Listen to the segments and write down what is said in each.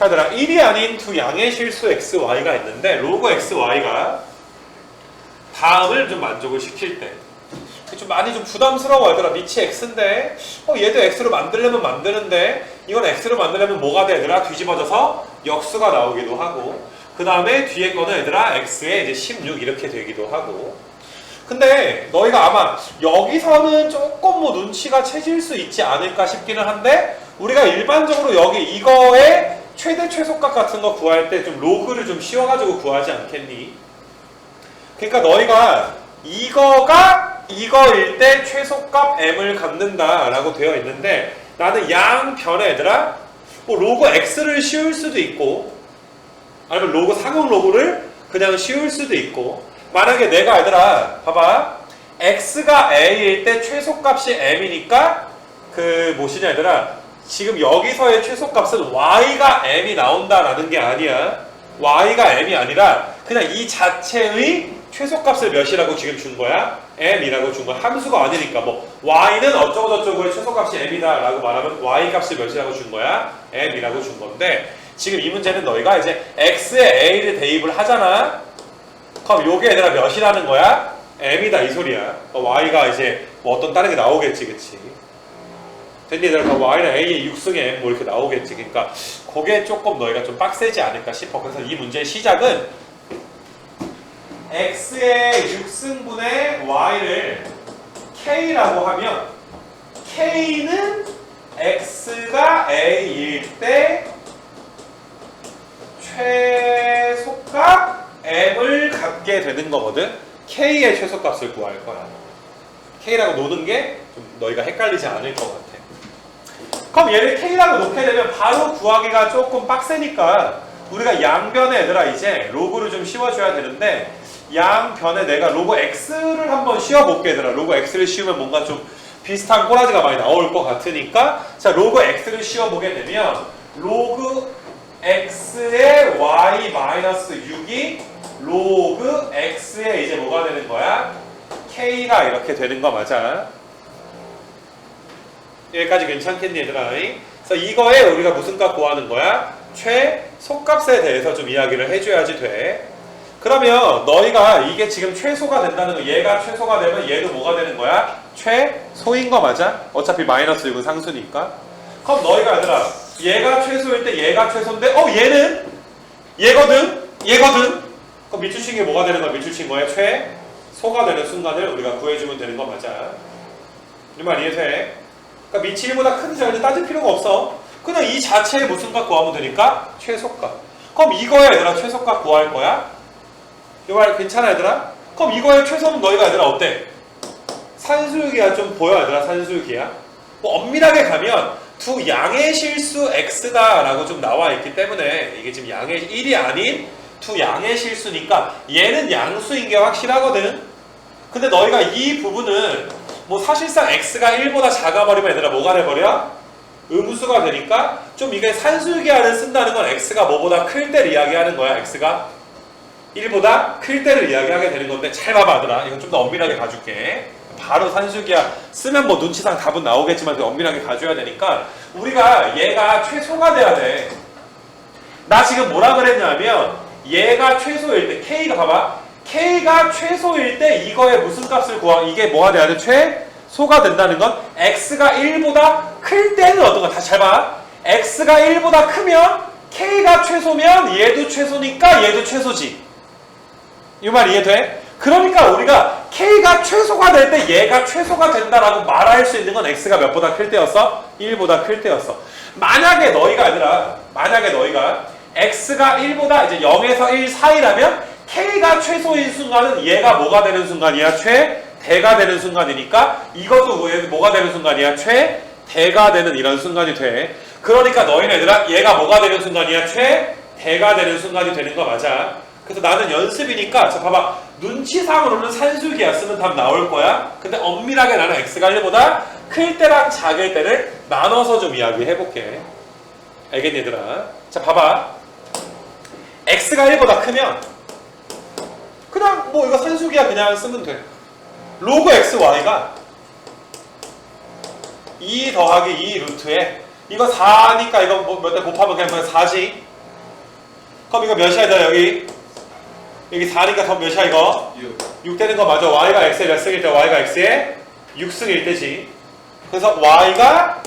자, 얘들아 1이 아닌 두 양의 실수 x, y가 있는데 로그 x, y가 다음을 좀 만족을 시킬 때. 좀 많이 좀 부담스러워 얘들아 밑이 x인데 어 얘도 x로 만들려면 만드는데 이건 x로 만들려면 뭐가 돼 얘들아? 뒤집어져서 역수가 나오기도 하고 그 다음에 뒤에 거는 얘들아 x에 이제 16 이렇게 되기도 하고. 근데 너희가 아마 여기서는 조금 뭐 눈치가 채질 수 있지 않을까 싶기는 한데 우리가 일반적으로 여기 이거의 최대 최소값 같은 거 구할 때 좀 로그를 좀 씌워가지고 구하지 않겠니? 그러니까 너희가 이거가 이거일 때 최소값 m을 갖는다라고 되어 있는데 나는 양 변에 얘들아 뭐 로그 x를 씌울 수도 있고 아니면 로그 상용 로그를 그냥 씌울 수도 있고 만약에 내가 얘들아 봐봐 x가 a일 때 최소값이 m이니까 그 뭐시냐 얘들아 지금 여기서의 최소값은 y가 m이 나온다라는 게 아니야 y가 m이 아니라 그냥 이 자체의 최소값을 몇이라고 지금 준 거야? m이라고 준 거야. 함수가 아니니까 뭐 y는 어쩌고저쩌고의 최소값이 m이다 라고 말하면 y 값을 몇이라고 준 거야? m이라고 준 건데 지금 이 문제는 너희가 이제 x에 a를 대입을 하잖아. 그럼 요게 얘들아 몇이라는 거야? m이다 이 소리야. 어, y가 이제 뭐 어떤 다른 게 나오겠지, 그치? 그럼 y는 a의 6승의 m 뭐 이렇게 나오겠지. 그러니까 그게 조금 너희가 좀 빡세지 않을까 싶어. 그래서 이 문제의 시작은 x의 6승분의 y를 k라고 하면 k는 x가 a일 때 최소값 m을 갖게 되는 거거든. k의 최소값을 구할 거야. k라고 노는 게 좀 너희가 헷갈리지 않을 것 같아. 그럼 얘를 k라고 놓게 되면 바로 구하기가 조금 빡세니까 우리가 양변에 얘들아 이제 로그를 좀 씌워줘야 되는데 양변에 내가 로그 x를 한번 씌워볼게 얘들아 로그 x를 씌우면 뭔가 좀 비슷한 꼬라지가 많이 나올 것 같으니까 자 로그 x를 씌워보게 되면 로그 x의 y 마이너스 6이 로그 x의 이제 뭐가 되는 거야? k가 이렇게 되는 거 맞아? 여기까지 괜찮겠니 얘들아? 그래서 이거에 우리가 무슨 값 구하는 거야? 최소값에 대해서 좀 이야기를 해줘야지 돼. 그러면 너희가 이게 지금 최소가 된다는 거 얘가 최소가 되면 얘도 뭐가 되는 거야? 최소인 거 맞아? 어차피 마이너스 6은 상수니까. 그럼 너희가 얘들아 얘가 최소일 때 얘가 최소인데 어 얘는 얘거든? 얘거든? 그럼 밑줄 친 게 뭐가 되는 거야? 밑줄 친 거야? 최소가 되는 순간을 우리가 구해주면 되는 거 맞아? 이말 이해돼? 그러니까 밑이 1보다 큰지 작은지 따질 필요가 없어. 그냥 이 자체의 무슨 값 구하면 되니까 최소값. 그럼 이거에 얘들아 최소값 구할 거야? 이말 괜찮아 얘들아? 그럼 이거의 최소는 너희가 얘들아 어때? 산술기야 좀 보여 얘들아 산술기야? 뭐 엄밀하게 가면 두 양의 실수 x다 라고 좀 나와 있기 때문에 이게 지금 양의 1이 아닌 두 양의 실수니까 얘는 양수인 게 확실하거든. 근데 너희가 이 부분은 뭐 사실상 x가 1보다 작아버리면 얘들아 뭐가 돼버려? 음수가 되니까 좀 이게 산술기하를 쓴다는 건 x가 뭐보다 클 때를 이야기하는 거야 x가? 1보다 클 때를 이야기하게 되는 건데 잘 봐봐 얘들아. 이건 좀 더 엄밀하게 가줄게. 바로 산술기야. 쓰면 뭐 눈치상 답은 나오겠지만 그 엄밀하게 가줘야 되니까 우리가 얘가 최소가 돼야 돼 나 지금 뭐라 그랬냐면 얘가 최소일 때 k가 봐봐 k가 최소일 때 이거의 무슨 값을 구하 이게 뭐가 돼야 돼? 최소가 된다는 건 x가 1보다 클 때는 어떤 거다 잘 봐. x가 1보다 크면 k가 최소면 얘도 최소니까 얘도 최소지. 이 말 이해돼? 그러니까 우리가 k가 최소가 될 때 얘가 최소가 된다라고 말할 수 있는 건 x가 몇보다 클 때였어? 1보다 클 때였어. 만약에 너희가 아니라 만약에 너희가 x가 1보다 이제 0에서 1 사이라면 k가 최소인 순간은 얘가 뭐가 되는 순간이야? 최대가 되는 순간이니까 이것도 뭐- 뭐가 되는 순간이야? 최대가 되는 이런 순간이 돼. 그러니까 너희네들아 얘가 뭐가 되는 순간이야? 최대가 되는 순간이 되는 거 맞아. 그래서 나는 연습이니까 자 봐봐 눈치상으로는 산술기야 쓰면 답 나올 거야. 근데 엄밀하게 나는 x가 1보다 클 때랑 작을 때를 나눠서 좀 이야기해 볼게. 알겠니 얘들아? 자 봐봐 x가 1보다 크면 그냥 뭐 이거 산수기야 그냥 쓰면 돼. 로그 xy가 2 더하기 2 루트에 이거 4니까 이거 뭐몇대 곱하면 그냥 4지. 그럼 이거 몇이야 얘들아 여기? 여기 4니까 더 몇이야 이거? 6 6 되는 거 맞아. Y가 x의 몇 승일 때 y가 x의 6승일 때지. 그래서 y가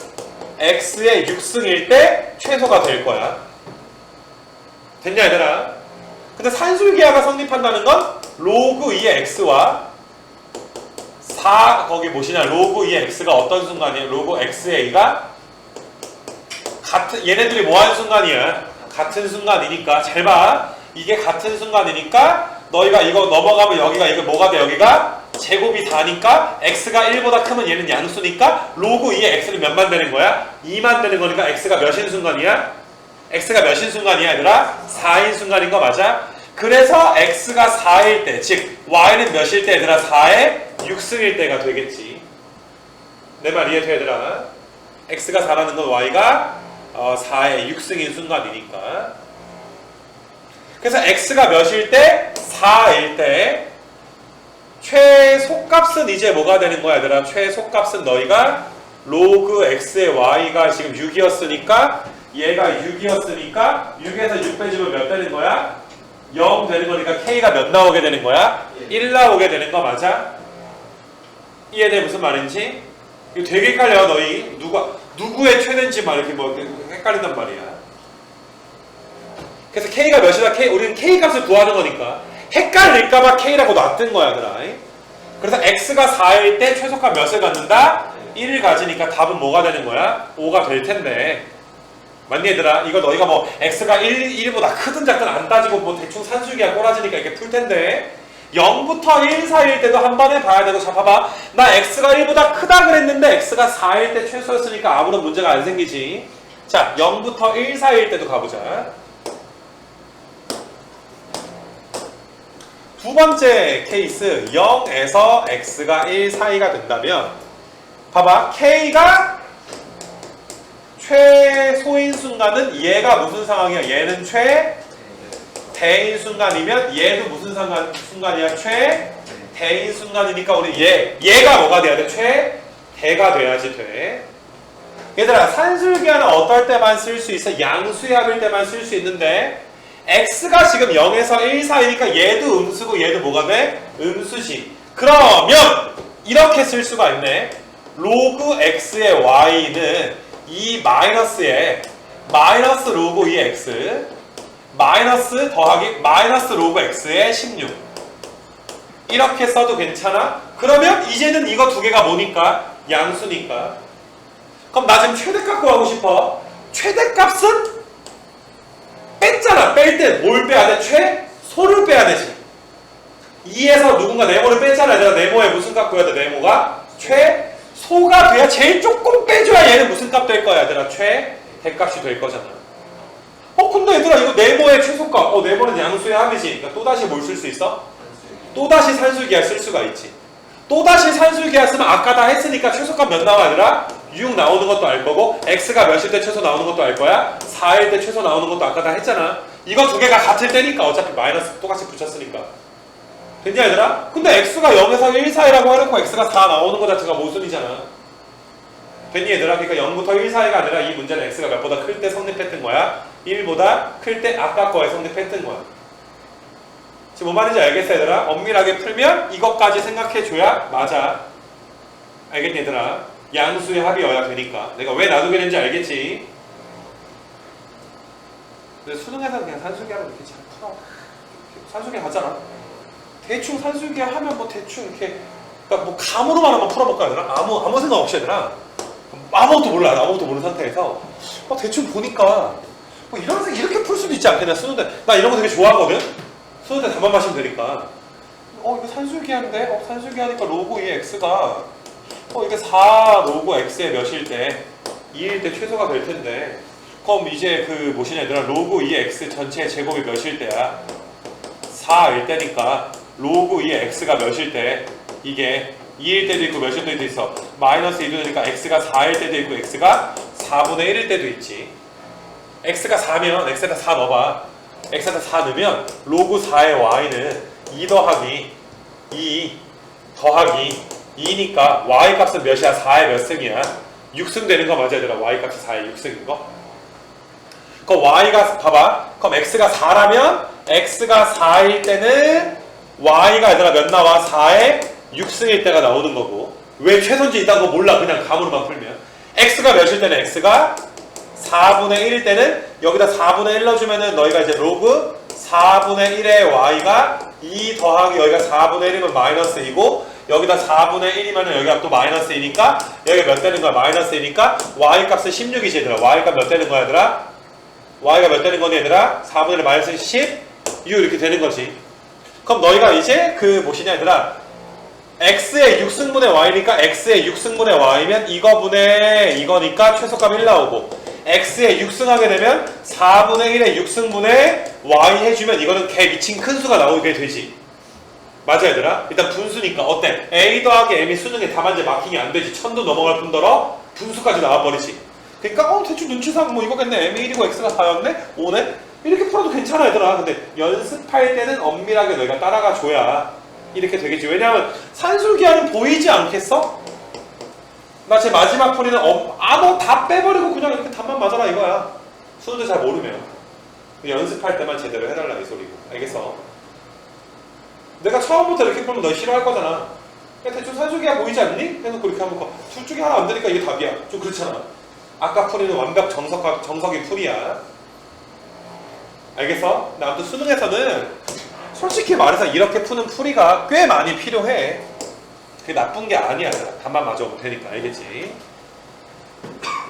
x의 6승일 때 최소가 될 거야. 됐냐 얘들아? 근데 산술기하가 성립한다는 건 로그 2의 x와 4 거기 뭐시냐 로그 2의 x가 어떤 순간이에요 로그 xa가 같은 얘네들이 뭐 하는 순간이야 같은 순간이니까 잘 봐 이게 같은 순간이니까 너희가 이거 넘어가면 여기가 이거 뭐가 돼 여기가 제곱이 4니까 x가 1보다 크면 얘는 양수니까 로그 2의 x는 몇만 되는 거야? 2만 되는 거니까 x가 몇인 순간이야? x가 몇인 순간이야 얘들아? 4인 순간인 거 맞아? 그래서 x가 4일 때, 즉 y는 몇일 때 얘들아? 4의 6승일 때가 되겠지 내 말 이해돼 얘들아? x가 4라는 건 y가 어, 4의 6승인 순간이니까 그래서 x가 몇일 때? 4일 때 최소값은 이제 뭐가 되는 거야 얘들아? 최소값은 너희가 로그 x의 y가 지금 6이었으니까 얘가 6이었으니까 6에서 6 빼주면 몇 되는 거야? 0 되는 거니까 k가 몇 나오게 되는 거야? 1 나오게 되는 거 맞아? 이해돼 무슨 말인지? 이거 되게 헷갈려 너희 누가 누구의 최대인지 막 이렇게 뭐 헷갈린단 말이야. 그래서 k가 몇이다 k 우리는 k 값을 구하는 거니까 헷갈릴까봐 k라고 놔둔 거야 얘들아. 그래서 x가 4일 때 최소값 몇을 갖는다? 1을 가지니까 답은 뭐가 되는 거야? 5가 될 텐데. 맞니 얘들아? 이거 너희가 뭐 x가 1, 1보다 크든 작든 안 따지고 뭐 대충 산수기야 꼬라지니까 이렇게 풀 텐데. 0부터 1 사이일 때도 한 번에 봐야 되고 자 봐봐. 나 x가 1보다 크다 그랬는데 x가 4일 때 최소였으니까 아무런 문제가 안 생기지. 자 0부터 1 사이일 때도 가보자. 두 번째 케이스 0에서 x가 1 사이가 된다면 봐봐. K가 최소인 순간은 얘가 무슨 상황이야? 얘는 최 대인 순간이면 얘도 무슨 상관, 순간이야? 최 대인 순간이니까 우리 얘 얘가 뭐가 돼야 돼? 최 대가 돼야지 돼. 얘들아 산술기하는 어떨 때만 쓸 수 있어? 양수합일 때만 쓸 수 있는데 x가 지금 0에서 1 사이니까 얘도 음수고 얘도 뭐가 돼? 음수지. 그러면 이렇게 쓸 수가 있네. 로그 x의 y는 이 마이너스에 마이너스 로그 2x 마이너스 더하기 마이너스 로그 x의 16 이렇게 써도 괜찮아? 그러면 이제는 이거 두 개가 뭐니까? 양수니까. 그럼 나 지금 최대값 구하고 싶어? 최대값은 뺐잖아. 뺄 때 뭘 빼야 돼? 최소를 빼야 되지. 2에서 누군가 네모를 뺐잖아. 내가 네모에 무슨 값 구해야 돼? 네모가? 최 소가 돼야 제일 조금 빼줘야 얘는 무슨 값 될 거야 얘들아? 최 대값이 될 거잖아. 어 근데 얘들아 이거 네모의 최소값. 어 네모는 양수의 합이지. 그러니까 또다시 뭘 쓸 수 있어? 또다시 산술기하 쓸 수가 있지. 또다시 산술기하 쓰면 아까 다 했으니까 최소값 몇 나와 얘들아? 6 나오는 것도 알 거고 x가 몇일 때 최소 나오는 것도 알 거야? 4일 때 최소 나오는 것도 아까 다 했잖아. 이거 두 개가 같을 때니까 어차피 마이너스 똑같이 붙였으니까 됐냐 얘들아? 근데 x가 0에서 1 사이라고 해놓고 x가 4 나오는 거 자체가 모순이잖아 됐니 얘들아? 그러니까 0부터 1 사이가 아니라 이 문제는 x가 몇보다 클 때 성립했던 거야 1보다 클 때 아까 거에 성립했던 거야 지금 뭔 말인지 알겠어 얘들아? 엄밀하게 풀면 이것까지 생각해줘야 맞아 알겠니 얘들아? 양수의 합이어야 되니까 내가 왜 놔두게 된지 알겠지? 근데 수능에서는 그냥 산수기 하면 이렇게 잘 풀어 산수기 하잖아 대충 산술기 하면 뭐 대충 이렇게 그러니까 뭐 감으로만 한번 풀어볼까 얘들아? 아무 아무 생각 없이 얘들아 아무것도 몰라 아무것도 모르는 상태에서. 어, 대충 보니까 뭐 이런 이렇게 풀 수도 있지 않겠냐 수능 때나 이런 거 되게 좋아하거든? 때 답만 마시면 되니까. 어 이거 하는데? 어 산술기 하니까 로고 2 x가 어 이게 4 로고 x의 몇일 때? 2일 때 최소가 될 텐데. 그럼 이제 그 뭐시냐 얘들아. 로고 2 x 전체 제곱이 몇일 때야? 4일 때니까 로그 2의 x가 몇일 때 이게 2일 때도 있고 몇일 때도 있어 마이너스 2도 되니까 x가 4일 때도 있고 x가 4분의 1일 때도 있지 x가 4면 x에다 4 넣어봐 x에다 4 넣으면 로그 4의 y는 2 더하기 2 더하기 2니까 y 값은 몇이야? 4의 몇 승이야? 6승 되는 거 맞아 얘들아 y 값이 4의 6승인 거 그럼 y가 봐봐. 그럼 x가 4라면 x가 4일 때는 y가 얘들아 몇 나와? 4에 6승일 때가 나오는 거고. 왜 있다는 거 몰라. 그냥 감으로만 풀면. x가 몇일 때는 x가 4분의 1일 때는 여기다 4분의 1 넣어주면은 너희가 이제 로그 4분의 1의 y가 2 더하기 여기가 4분의 1이면 마이너스 2고 여기다 4분의 1이면 여기가 또 마이너스 2니까 여기가 몇 되는 거야? 마이너스 2니까 y 값은 16이지 얘들아 y 값 몇 되는 거야 얘들아? y가 몇 되는 거니 얘들아? 4분의 1 마이너스 10 u 이렇게 되는 거지 그럼 너희가 이제 그 뭐시냐 얘들아 x의 6승분의 y니까 x의 6승분의 y면 이거분의 이거니까 최소값 1 나오고 x의 6승하게 되면 4분의 1의 6승분의 y 해주면 이거는 개 미친 큰 수가 나오게 되지 맞아 얘들아? 일단 분수니까 어때? a 더하기 m이 수능에 다만제 마킹이 안 되지 천도 넘어갈 뿐더러 분수까지 나와버리지 그러니까 어 대충 눈치상 뭐 이거겠네 m이 1이고 x가 4였네? 5네? 이렇게 풀어도 괜찮아 얘들아. 근데 연습할 때는 엄밀하게 너희가 따라가 줘야 이렇게 되겠지. 왜냐하면 산술기하는 보이지 않겠어? 나 제 마지막 풀이는 어, 아뭐 다 빼버리고 그냥 이렇게 답만 맞아라 이거야. 수능도 잘 모르면. 연습할 때만 제대로 해달라 이 소리고. 알겠어? 내가 처음부터 이렇게 풀면 너 싫어할 거잖아. 그냥 대충 산술기가 보이지 않니? 해서 그렇게 하면 거- 둘 중에 하나 안 되니까 이게 답이야. 좀 그렇잖아. 아까 풀이는 완벽 정석, 정석이 풀이야 알겠어? 근데 아무튼 수능에서는 솔직히 말해서 이렇게 푸는 풀이가 꽤 많이 필요해. 그게 나쁜 게 아니야. 답만 맞아오면 되니까. 알겠지?